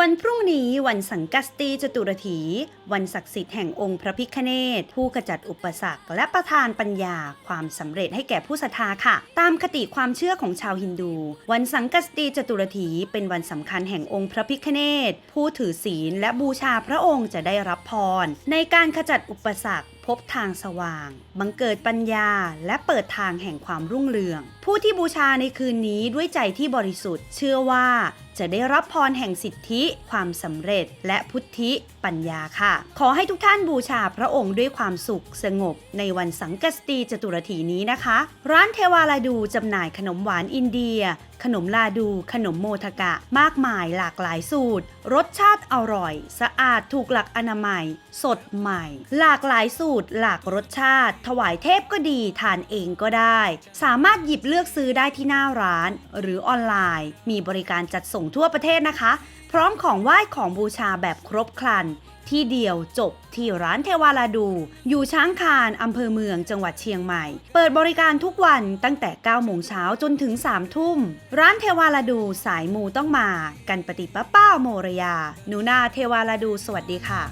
วันพรุ่งนี้วันสังกัสตีจตุรถี วันศักดิ์สิทธิ์แห่งองค์พระพิฆเนศผู้ขจัดอุปสรรคและประทานปัญญาความสำเร็จให้แก่ผู้ศรัทธาค่ะ ตามคติความเชื่อของชาวฮินดู วันสังกัสตีจตุรถีเป็นวันสำคัญแห่งองค์พระพิฆเนศผู้ถือศีลและบูชาพระองค์จะได้รับพร ในการขจัดอุปสรรคพบทางสว่าง บังเกิดปัญญา และเปิดทางแห่งความรุ่งเรือง ผู้ที่บูชาในคืนนี้ด้วยใจที่บริสุทธิ์ เชื่อว่า จะได้รับพรแห่งสิทธิ ความสำเร็จ และพุทธิปัญญาค่ะ ขอให้ทุกท่านบูชาพระองค์ด้วยความสุขสงบ ในวันสังกสตีจตุรถีนี้นะคะ ร้านเทวาลาดูจำหน่ายขนมหวานอินเดีย ขนมลาดู ขนมโมทกะ มากมายหลากหลายสูตร รสชาติอร่อย สะอาดถูกหลักอนามัย สดใหม่ หลากหลายสูตร หลากรสชาติ ถวายเทพก็ดีทานเองก็ได้ สามารถหยิบเลือกซื้อได้ที่หน้าร้าน หรือออนไลน์ มีบริการจัดส่งทั่วประเทศนะคะ พร้อมของไหว้ของบูชาแบบครบครัน ที่เดียวจบที่ร้านเทวาลาดู อยู่ช้างคานอำเภอเมืองจังหวัดเชียงใหม่ เปิดบริการทุกวันตั้งแต่ 9 โมงเช้าจนถึง 3 ทุ่ม ร้านเทวาลาดูสายมูต้องมา กันปฏิปะป้าโมรยาหนูนาเทวาลาดูสวัสดีค่ะ